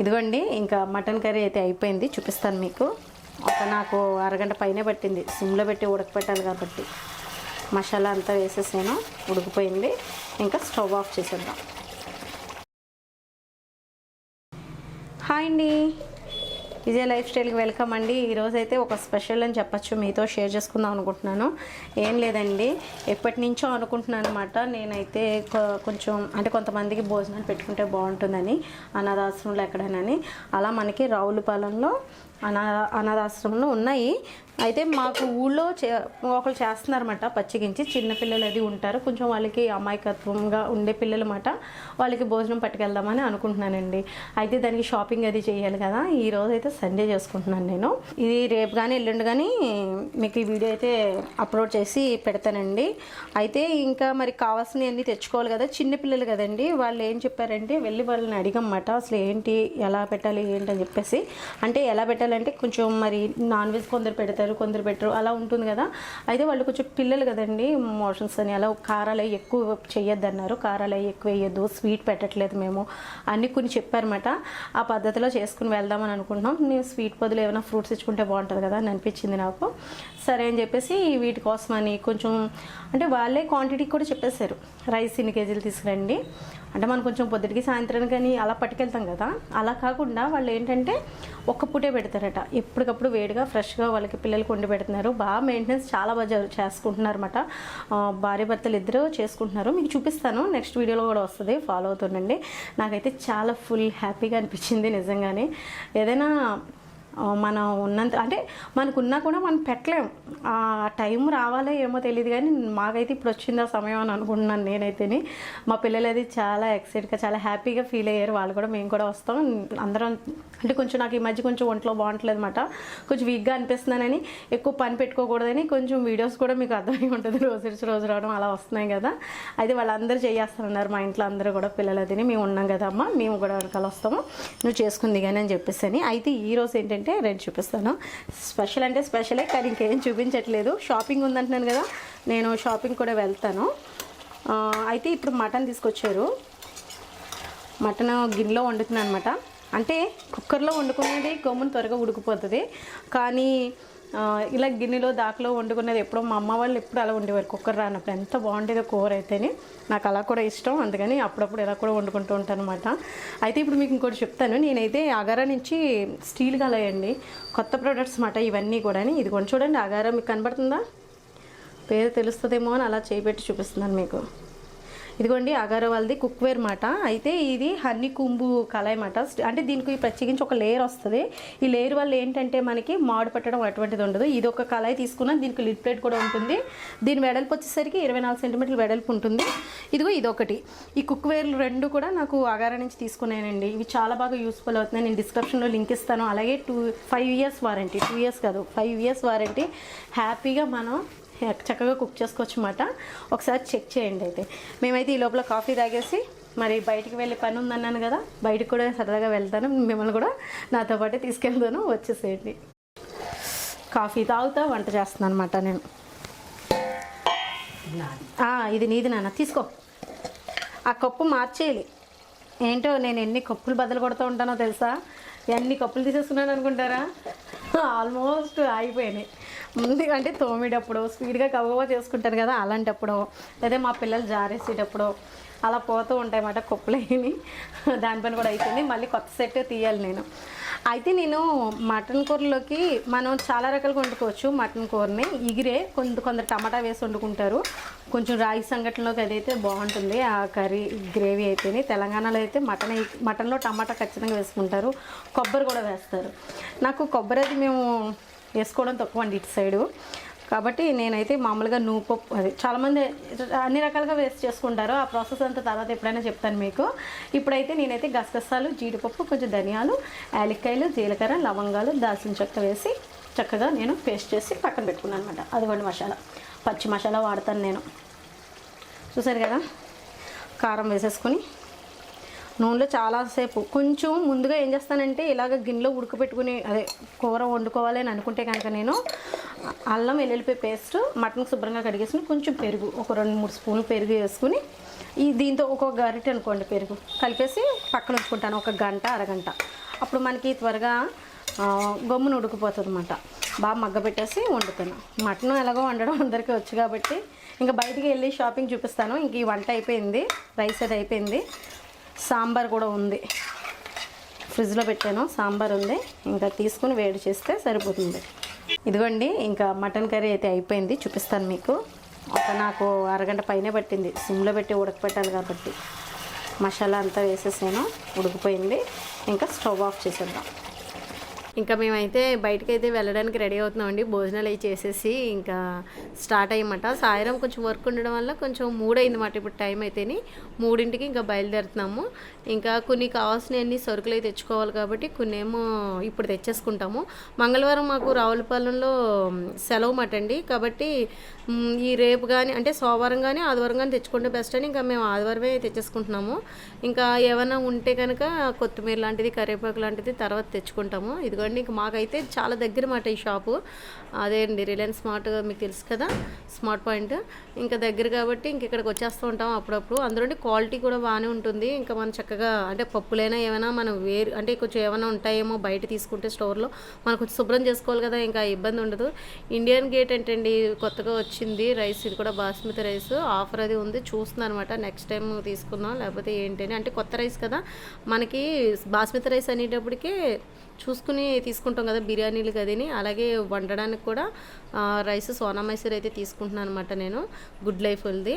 ఇదిగోండి ఇంకా mutton curry అయితే అయిపోయింది చూపిస్తాను మీకు. ఒక నాకు అరగంట పైనే పట్టింది సిమ్లో పెట్టి ఉడకపెట్టాలి కాబట్టి. మసాలా అంతా వేసేసాను ఉడికిపోయింది. ఇంకా స్టవ్ ఆఫ్ చేసేద్దాం. హాయ్ అండి. విజయ లైఫ్ స్టైల్కి వెల్కమ్ అండి. ఈరోజు అయితే ఒక స్పెషల్ అని చెప్పచ్చు. మీతో షేర్ చేసుకుందాం అనుకుంటున్నాను. ఏం లేదండి. ఎప్పటి నుంచో అనుకుంటున్నాను అనమాట నేనైతే కొంచెం అంటే కొంతమందికి భోజనాలు పెట్టుకుంటే బాగుంటుందని అనాథాశ్రమంలో ఎక్కడైనాని అలా మనకి రావులపాలెంలో అనా అనాథాశ్రమంలో ఉన్నాయి. అయితే మాకు ఊళ్ళో చే ఒకరు చేస్తున్నారన్నమాట పచ్చిగించి చిన్నపిల్లలు అది ఉంటారు. కొంచెం వాళ్ళకి అమాయకత్వంగా ఉండే పిల్లలు మాట వాళ్ళకి భోజనం పట్టుకెళ్దామని అనుకుంటున్నానండి. అయితే దానికి షాపింగ్ అది చేయాలి కదా. ఈ రోజు అయితే సండే చేసుకుంటున్నాను నేను. ఇది రేపు కానీ ఎల్లుండి కానీ మీకు ఈ వీడియో అయితే అప్లోడ్ చేసి పెడతానండి. అయితే ఇంకా మరి కావాల్సినవి తెచ్చుకోవాలి కదా. చిన్నపిల్లలు కదండి. వాళ్ళు ఏం చెప్పారంటే వెళ్ళి వాళ్ళని అడిగమ్మాట. అసలు ఏంటి? ఎలా పెట్టాలి? ఏంటి? అని చెప్పేసి. అంటే ఎలా పెట్టాలి? పెట్టాలంటే కొంచెం మరి నాన్ వెజ్ కొందరు పెడతారు కొందరు పెట్టరు అలా ఉంటుంది కదా. అయితే వాళ్ళు కొంచెం పిల్లలు కదండి మోషన్స్ అని అలా కారాలు అవి ఎక్కువ అన్నారు కారాలు అవి ఎక్కువ వేయద్దు స్వీట్ పెట్టట్లేదు మేము అన్ని కొన్ని చెప్పారన్నమాట. ఆ పద్ధతిలో చేసుకుని వెళ్దామని అనుకుంటున్నాం. మేము స్వీట్ బదులు ఏమైనా ఫ్రూట్స్ ఇచ్చుకుంటే బాగుంటుంది కదా అని అనిపించింది నాకు. సరే అని చెప్పేసి వీటి అని కొంచెం అంటే వాళ్ళే క్వాంటిటీ కూడా చెప్పేశారు. రైస్ ఇన్ని కేజీలు తీసుకురండి. అంటే మనం కొంచెం పొద్దుటికి సాయంత్రం కానీ అలా పట్టుకెళ్తాం కదా అలా కాకుండా వాళ్ళు ఏంటంటే ఒక్క పూటే పెడతారట. ఎప్పటికప్పుడు వేడిగా ఫ్రెష్గా వాళ్ళకి పిల్లలకి వండి పెడుతున్నారు. బాగా మెయింటెనెన్స్ చాలా బాగా జరు- చేసుకుంటున్నారు అనమాట భార్య భర్తలు ఇద్దరు చేసుకుంటున్నారు. మీకు చూపిస్తాను. నెక్స్ట్ వీడియోలో కూడా వస్తుంది. ఫాలో అవుతుండండి. నాకైతే చాలా ఫుల్ హ్యాపీగా అనిపించింది నిజంగానే. ఏదైనా మనం ఉన్నంత అంటే మనకున్నా కూడా మనం పెట్టలేం. ఆ టైం రావాలో ఏమో తెలియదు కానీ మాకైతే ఇప్పుడు వచ్చింది ఆ సమయం అని అనుకుంటున్నాను నేనైతేని. మా పిల్లలు అది చాలా ఎక్సైట్గా చాలా హ్యాపీగా ఫీల్ అయ్యారు. వాళ్ళు కూడా మేము కూడా వస్తాం. అందరం అంటే కొంచెం నాకు ఈ మధ్య కొంచెం ఒంట్లో బాగుంటలేదు అనమాట కొంచెం వీక్గా అనిపిస్తున్నానని ఎక్కువ పని పెట్టుకోకూడదని కొంచెం వీడియోస్ కూడా మీకు అర్థమై ఉంటుంది. రోజు రోజు రోజు రావడం అలా వస్తున్నాయి కదా. అయితే వాళ్ళందరూ చేయేస్తున్నారు మా ఇంట్లో అందరూ కూడా పిల్లలు అదిని మేము ఉన్నాం కదమ్మా మేము కూడా వెనకాల వస్తాము. నువ్వు చేసుకుంది కానీ అని చెప్పేసి అని అయితే ఈరోజు ఏంటంటే ఏంటంటే రెండు చూపిస్తాను. స్పెషల్ అంటే స్పెషలే కానీ ఇంకేం చూపించట్లేదు. షాపింగ్ ఉందంటున్నాను కదా నేను షాపింగ్ కూడా వెళ్తాను. అయితే ఇప్పుడు మటన్ తీసుకొచ్చారు. మటన్ గిన్నెలో వండుతున్నాను అనమాట అంటే కుక్కర్లో వండుకునేది గమ్మును త్వరగా ఉడికిపోతుంది. కానీ ఇలా గిన్నెలో దాకలో వండుకునేది ఎప్పుడో మా అమ్మ వాళ్ళు ఎప్పుడు అలా ఉండేవారు కుక్కర్ రానప్పుడు ఎంత బాగుండేదో కూర అయితేనే. నాకు అలా కూడా ఇష్టం. అందుకని అప్పుడప్పుడు ఇలా కూడా వండుకుంటూ ఉంటాను అనమాట అయితే ఇప్పుడు మీకు ఇంకోటి చెప్తాను. నేనైతే అగారా నుంచి స్టీల్ కలయండి. కొత్త ప్రొడక్ట్స్ మాట ఇవన్నీ కూడా ఇది కొంచెం చూడండి అగారా మీకు కనబడుతుందా? పేరు తెలుస్తుందేమో అని అలా చేపెట్టి చూపిస్తున్నాను మీకు. ఇదిగోండి అగార వాళ్ళది కుక్వేర్ మాట. అయితే ఇది హన్నీ కుంబు కళాయి మాట. అంటే దీనికి ప్రత్యేకించి ఒక లేయర్ వస్తుంది. ఈ లేయర్ వల్ల ఏంటంటే మనకి మాడు పట్టడం అటువంటిది ఉండదు. ఇది ఒక కళాయి తీసుకున్న. దీనికి లిడ్ ప్లేట్ కూడా ఉంటుంది. దీని వెడల్పు వచ్చేసరికి ఇరవై నాలుగు సెంటీమీటర్ల వెడల్పు ఉంటుంది. ఇదిగో ఇదొకటి. ఈ కుక్వేర్లు రెండు కూడా నాకు అగార నుంచి తీసుకున్నానండి. ఇవి చాలా బాగా యూస్ఫుల్ అవుతున్నాయి. నేను డిస్క్రిప్షన్లో లింక్ ఇస్తాను. అలాగే two five years warranty. Two years కాదు. Five years warranty. హ్యాపీగా మనం చక్కగా కుక్ చేసుకోవచ్చు అనమాట ఒకసారి చెక్ చేయండి అయితే. మేమైతే ఈ లోపల కాఫీ తాగేసి మరి బయటికి వెళ్ళే పని ఉందన్నాను కదా బయటకు కూడా సరదాగా వెళ్తాను. మిమ్మల్ని కూడా నాతో పాటు తీసుకెళ్తాను. వచ్చేసేయండి. కాఫీ తాగుతా వంట చేస్తున్నాను అనమాట నేను ఇది నీది నాన్న. తీసుకో. ఆ కప్పు మార్చేయాలి. ఏంటో నేను ఎన్ని కప్పులు బదులు కొడుతూ ఉంటానో తెలుసా? ఎన్ని కప్పులు తీసేసుకున్నాను అనుకుంటారా? ఆల్మోస్ట్ ఆగిపోయినాయి. ముందుగా అంటే తోమేటప్పుడు స్పీడ్గా కవ్వగా చేసుకుంటారు కదా అలాంటప్పుడు. లేదా మా పిల్లలు జారేసేటప్పుడు అలా పోతూ ఉంటాయి అన్నమాట కప్పులేని దానిపైన కూడా అయిపోయింది. మళ్ళీ కొత్త సెట్ తీయాలి నేను. అయితే నేను మటన్ కూరలోకి మనం చాలా రకాలుగా వండుకోవచ్చు మటన్ కూరని. ఇగిరే కొంత కొందరు టమాటా వేసి వండుకుంటారు. కొంచెం రాగి సంగటిలోకి అదైతే బాగుంటుంది. ఆ కర్రీ గ్రేవీ అయితేనే. తెలంగాణలో అయితే మటన్ మటన్లో టమాటా ఖచ్చితంగా వేసుకుంటారు. కొబ్బరి కూడా వేస్తారు. నాకు కొబ్బరి అది మేము వేసుకోవడం తక్కువ అండి ఇటు సైడు. కాబట్టి నేనైతే మామూలుగా నువ్వు పప్పు అది చాలామంది అన్ని రకాలుగా వేస్ట్ చేసుకుంటారు. ఆ ప్రాసెస్ అంతా తర్వాత ఎప్పుడైనా చెప్తాను మీకు. ఇప్పుడైతే నేనైతే గసగసాలు జీడిపప్పు కొంచెం ధనియాలు యాలక్కాయలు జీలకర్ర లవంగాలు దాల్చిన చెక్క వేసి చక్కగా నేను పేస్ట్ చేసి పక్కన పెట్టుకున్నాను అనమాట అదిగోండి మసాలా. పచ్చి మసాలా వాడతాను నేను. చూసారు కదా? కారం వేసేసుకొని నూనెలో చాలాసేపు కొంచెం ముందుగా ఏం చేస్తానంటే ఇలాగ గిన్నెలో ఉడకపెట్టుకుని అదే కూర వండుకోవాలి అని అనుకుంటే కనుక నేను అల్లం వెల్లుల్లిపాయ పేస్ట్ మటన్ శుభ్రంగా కడిగేసుకుని కొంచెం పెరుగు ఒక రెండు మూడు స్పూన్లు పెరుగు వేసుకుని ఈ దీంతో ఒక గరిటె అనుకోండి పెరుగు. కలిపేసి పక్కన ఉంచుకుంటాను ఒక గంట అరగంట. అప్పుడు మనకి త్వరగా గమ్మున ఉడికిపోతుంది అనమాట బాగా మగ్గబెట్టేసి వండుతాను. మటన్ ఎలాగో వండడం అందరికీ వచ్చు కాబట్టి ఇంకా బయటికి వెళ్ళి షాపింగ్ చూపిస్తాను. ఇంక ఈ వంట అయిపోయింది రైస్ అది అయిపోయింది. సాంబార్ కూడా ఉంది. ఫ్రిడ్జ్లో పెట్టాను సాంబార్ ఉంది. ఇంకా తీసుకుని వేడి చేస్తే సరిపోతుంది. ఇదిగోండి ఇంకా మటన్ కర్రీ అయితే అయిపోయింది చూపిస్తాను మీకు. ఒక నాకు అరగంట పైనే పట్టింది. సిమ్లో పెట్టి ఉడకపెట్టాలి కాబట్టి. మసాలా అంతా వేసేసాను ఉడికిపోయింది. ఇంకా స్టవ్ ఆఫ్ చేసేద్దాం. ఇంకా మేమైతే బయటకి అయితే వెళ్ళడానికి రెడీ అవుతున్నామండి. భోజనాలు అవి చేసేసి ఇంకా స్టార్ట్ అయ్యమాట. సాయంత్రం కొంచెం వర్క్ ఉండడం వల్ల కొంచెం మూడైంది మాట ఇప్పుడు టైం అయితేని. మూడింటికి ఇంకా బయలుదేరుతున్నాము. ఇంకా కొన్ని కావాల్సినవన్నీ సరుకులు అయితే తెచ్చుకోవాలి కాబట్టి కొన్ని ఏమో ఇప్పుడు తెచ్చేసుకుంటాము. మంగళవారం మాకు రావులపాలెంలో సెలవు మాట అండి. కాబట్టి ఈ రేపు కానీ అంటే సోమవారం కానీ ఆదివారం కానీ తెచ్చుకుంటే బెస్ట్ అని ఇంకా మేము ఆదివారమే తెచ్చేసుకుంటున్నాము. ఇంకా ఏమైనా ఉంటే కనుక కొత్తిమీర లాంటిది కరివేపాకు లాంటిది తర్వాత తెచ్చుకుంటాము. ఇదిగో చూడండి. ఇంక మాకైతే చాలా దగ్గర మాట ఈ షాపు. అదే అండి రిలయన్స్ స్మార్ట్ మీకు తెలుసు కదా స్మార్ట్ పాయింట్. ఇంకా దగ్గర కాబట్టి ఇంక ఇక్కడికి వచ్చేస్తూ ఉంటాం అప్పుడప్పుడు. అందులో క్వాలిటీ కూడా బాగానే ఉంటుంది. ఇంకా మనం చక్కగా అంటే పప్పులైనా ఏమైనా మనం వేరు అంటే కొంచెం ఏమైనా ఉంటాయేమో బయట తీసుకుంటే స్టోర్లో మనం కొంచెం శుభ్రం చేసుకోవాలి కదా ఇంకా ఇబ్బంది ఉండదు. ఇండియన్ గేట్ ఏంటండి కొత్తగా వచ్చింది రైస్ ఇది కూడా బాస్మతి రైస్. ఆఫర్ అది ఉంది చూస్తున్నాను అనమాట నెక్స్ట్ టైం తీసుకుందాం లేకపోతే ఏంటి అని అంటే కొత్త రైస్ కదా మనకి బాస్మతి రైస్ అనేటప్పటికే చూసుకుని తీసుకుంటాం కదా బిర్యానీలు కదని అలాగే వండడానికి కూడా రైస్ సోనా మైసూర్ అయితే తీసుకుంటున్నాను అనమాట నేను. గుడ్ లైఫ్ ఉంది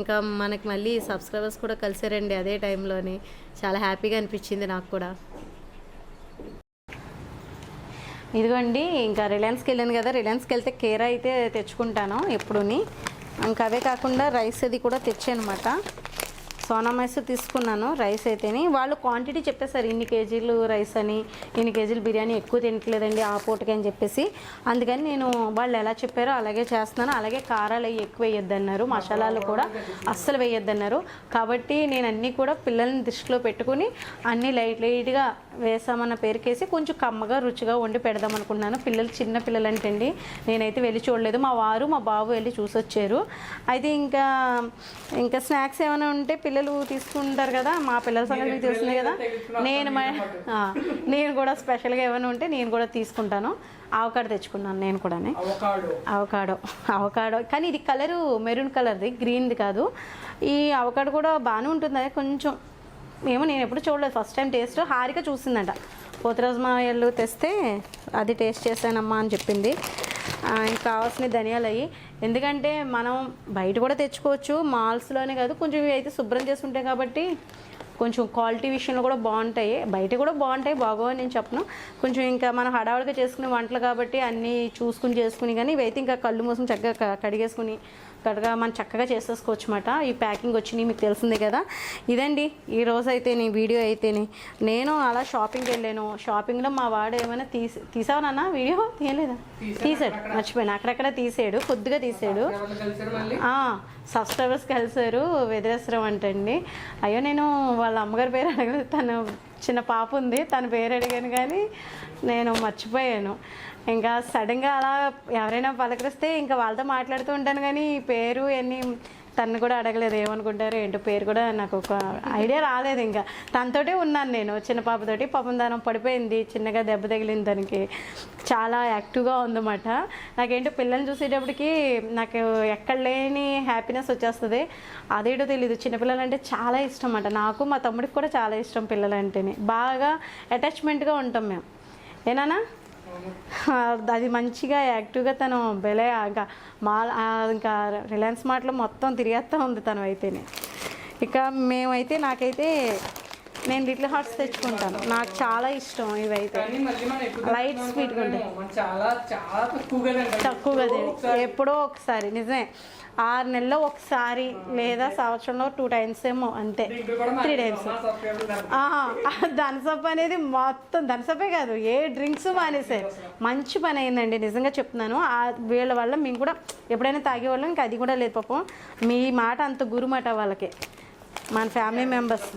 ఇంకా మనకి మళ్ళీ సబ్స్క్రైబర్స్ కూడా కలిసారండి అదే టైంలోని. చాలా హ్యాపీగా అనిపించింది నాకు కూడా. ఇదిగోండి ఇంకా రిలయన్స్కి వెళ్ళాను కదా. రిలయన్స్కి వెళ్తే కేర అయితే తెచ్చుకుంటాను ఎప్పుడుని. ఇంకా అవే కాకుండా రైస్ అది కూడా తెచ్చానమాట సోనా మైసూర్ తీసుకున్నాను రైస్ అయితేని. వాళ్ళు క్వాంటిటీ చెప్పేశారు ఇన్ని కేజీలు రైస్ అని ఇన్ని కేజీలు బిర్యానీ ఎక్కువ తినట్లేదండి ఆ పూటకి అని చెప్పేసి. అందుకని నేను వాళ్ళు ఎలా చెప్పారో అలాగే చేస్తున్నాను. అలాగే కారాలు అవి ఎక్కువ వేయొద్దన్నారు మసాలాలు కూడా అస్సలు వేయొద్దన్నారు. కాబట్టి నేను అన్నీ కూడా పిల్లల్ని దృష్టిలో పెట్టుకుని అన్నీ లైట్ లైట్గా వేసామన్న పేరుకేసి కొంచెం కమ్మగా రుచిగా వండి పెడదాం అనుకున్నాను పిల్లలు చిన్న పిల్లలు అంటండి నేనైతే వెళ్ళి చూడలేదు. మా వారు మా బాబు వెళ్ళి చూసొచ్చారు. అయితే ఇంకా ఇంకా స్నాక్స్ ఏమైనా ఉంటే పిల్లలు తీసుకుంటారు కదా మా పిల్లల సంగతి మీకు తెలుస్తుంది కదా. నేను నేను కూడా స్పెషల్గా ఏమైనా ఉంటే నేను కూడా తీసుకుంటాను. ఆవకాడ తెచ్చుకున్నాను నేను కూడానే. అవకాడో? Avocado avocado. కానీ ఇది కలరు మెరూన్ కలర్ది గ్రీన్ది కాదు. ఈ అవకాడో కూడా బాగానే ఉంటుంది అది కొంచెం. ఏమో నేను ఎప్పుడు చూడలేదు. ఫస్ట్ టైం టేస్ట్ హారిక చూసిందంట. పోతరాజు మాయలు తెస్తే అది టేస్ట్ చేశానమ్మా అని చెప్పింది. ఇంకా కావాల్సిన ధనియాలు అయ్యి. ఎందుకంటే మనం బయట కూడా తెచ్చుకోవచ్చు. మాల్స్లోనే కాదు కొంచెం ఇవి అయితే శుభ్రం చేసుకుంటాం కాబట్టి కొంచెం క్వాలిటీ విషయంలో కూడా బాగుంటాయి. బయట కూడా బాగుంటాయి బాగోని నేను చెప్పను. కొంచెం ఇంకా మనం హడావుడిగా చేసుకునే వంటలు కాబట్టి అన్నీ చూసుకుని చేసుకుని కానీ ఇవైతే ఇంకా కళ్ళు మోసం చక్కగా కడిగేసుకుని కడగా మనం చక్కగా చేసేసుకోవచ్చు అనమాట ఈ ప్యాకింగ్ వచ్చినాయి మీకు తెలిసిందే కదా. ఇదండి ఈ రోజు అయితే నీ వీడియో అయితేనే. నేను అలా షాపింగ్కి వెళ్ళాను. షాపింగ్లో మా వాడు ఏమైనా తీసి తీసావా నాన్న వీడియో? తీయలేదా తీసాడు మర్చిపోయాను. అక్కడక్కడ తీసాడు కొద్దిగా తీసాడు. సబ్స్క్రైబర్స్ కలిసారు వెదిరేశ్వరం అంటండి. అయ్యో నేను వాళ్ళ అమ్మగారి పేరు అడగలేదు. తను చిన్న పాప ఉంది తన పేరు అడిగాను కానీ నేను మర్చిపోయాను. ఇంకా సడన్గా అలా ఎవరైనా పలకరిస్తే ఇంకా వాళ్ళతో మాట్లాడుతూ ఉంటాను కానీ ఈ పేరు ఎన్ని తను కూడా అడగలేదు. ఏమనుకుంటారు ఏంటో పేరు కూడా నాకు ఒక ఐడియా రాలేదు ఇంకా. తనతోటే ఉన్నాను నేను. చిన్న పాపతోటి పాపం దానం పడిపోయింది. చిన్నగా దెబ్బ తగిలింది దానికి చాలా యాక్టివ్గా ఉందన్నమాట. నాకేంటో పిల్లల్ని చూసేటప్పటికి నాకు ఎక్కడ లేని హ్యాపీనెస్ వచ్చేస్తుంది. అదేటో తెలియదు చిన్నపిల్లలంటే చాలా ఇష్టం అన్నమాట నాకు మా తమ్ముడికి కూడా చాలా ఇష్టం పిల్లలంటేనే. బాగా అటాచ్మెంట్గా ఉంటాం మేము. ఏనానా? అది మంచిగా యాక్టివ్గా తను బెలే ఇంకా మా ఇంకా రిలయన్స్ మార్ట్లో మొత్తం తిరిగేస్తూ ఉంది తను అయితేనే. ఇక మేమైతే నాకైతే నేను లిటిల్ హార్ట్స్ తెచ్చుకుంటాను. నాకు చాలా ఇష్టం ఇవైతే. లైట్ స్వీట్గా ఉంటాయి తక్కువగా ఎప్పుడో ఒకసారి. నిజమే. ఆరు నెలల్లో ఒకసారి లేదా సంవత్సరంలో టూ టైమ్స్ ఏమో అంతే. త్రీ మానేసాం. టైమ్స్. ధనసప్ప అనేది మొత్తం ధనసప్పే కాదు. ఏ డ్రింక్స్ మానేసారు మంచి పని అయిందండి. నిజంగా చెప్తున్నాను. ఆ వీళ్ళ వల్ల మేము కూడా ఎప్పుడైనా తాగేవాళ్ళం ఇంకా అది కూడా లేదు పాపం. మీ మాట అంత గురు మాట వాళ్ళకి. మన ఫ్యామిలీ మెంబర్స్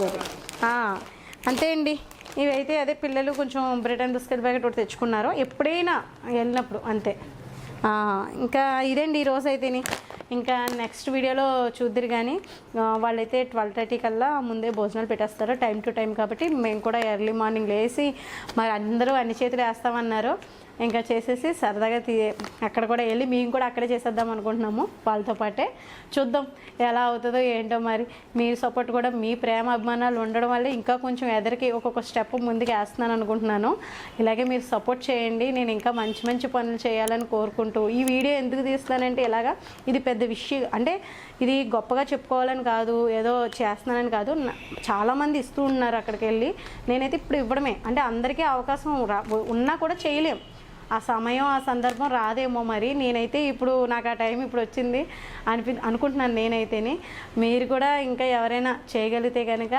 అంతే అండి. ఇవైతే అదే పిల్లలు కొంచెం బ్రిటన్ బిస్కెట్ ప్యాకెట్ ఒకటి తెచ్చుకున్నారు. ఎప్పుడైనా వెళ్ళినప్పుడు అంతే. ఇంకా ఇదండి ఈరోజు అయితేని ఇంకా నెక్స్ట్ వీడియోలో చూద్దరు కానీ వాళ్ళైతే ట్వెల్వ్ థర్టీ కల్లా ముందే భోజనాలు పెట్టేస్తారు. టైం టు టైం కాబట్టి మేము కూడా ఎర్లీ మార్నింగ్ లేచి మరి అందరూ అన్ని చేతులు వేస్తామన్నారు. ఇంకా చేసేసి సరదాగా తీ అక్కడ కూడా వెళ్ళి మేము కూడా అక్కడే చేసేద్దాం అనుకుంటున్నాము వాళ్ళతో పాటే. చూద్దాం ఎలా అవుతుందో ఏంటో మరి. మీ సపోర్ట్ కూడా మీ ప్రేమ అభిమానాలు ఉండడం వల్ల ఇంకా కొంచెం ఎదరికి ఒక్కొక్క స్టెప్ ముందుకు వేస్తున్నాను అనుకుంటున్నాను. ఇలాగే మీరు సపోర్ట్ చేయండి నేను ఇంకా మంచి మంచి పనులు చేయాలని కోరుకుంటూ. ఈ వీడియో ఎందుకు తీస్తానంటే ఇలాగా ఇది పెద్ద విషయం. అంటే ఇది గొప్పగా చెప్పుకోవాలని కాదు ఏదో చేస్తున్నానని కాదు. చాలామంది ఇస్తూ ఉన్నారు అక్కడికి వెళ్ళి. నేనైతే ఇప్పుడు ఇవ్వడమే. అంటే అందరికీ అవకాశం రా ఉన్నా కూడా చేయలేం. ఆ సమయం ఆ సందర్భం రాదేమో మరి. నేనైతే ఇప్పుడు నాకు ఆ టైం ఇప్పుడు వచ్చింది అనిపి అనుకుంటున్నాను నేనైతేని. మీరు కూడా ఇంకా ఎవరైనా చేయగలిగితే కనుక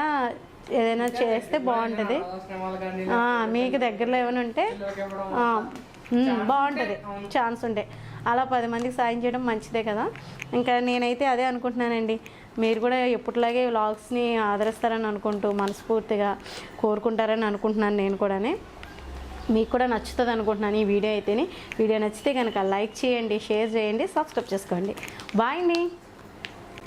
ఏదైనా చేస్తే బాగుంటుంది. మీకు దగ్గరలో ఏమైనా ఉంటే బాగుంటుంది. ఛాన్స్ ఉంటే. అలా పది మందికి సాయం చేయడం మంచిదే కదా. ఇంకా నేనైతే అదే అనుకుంటున్నానండి. మీరు కూడా ఎప్పటిలాగే వ్లాగ్స్ని ఆదరిస్తారని అనుకుంటూ మనస్ఫూర్తిగా కోరుకుంటారని అనుకుంటున్నాను నేను కూడానే. మీకు కూడా నచ్చుతుంది అనుకుంటున్నాను ఈ వీడియో అయితేనే. వీడియో నచ్చితే కనుక లైక్ చేయండి షేర్ చేయండి సబ్స్క్రైబ్ చేసుకోండి. బాయ్ అండి.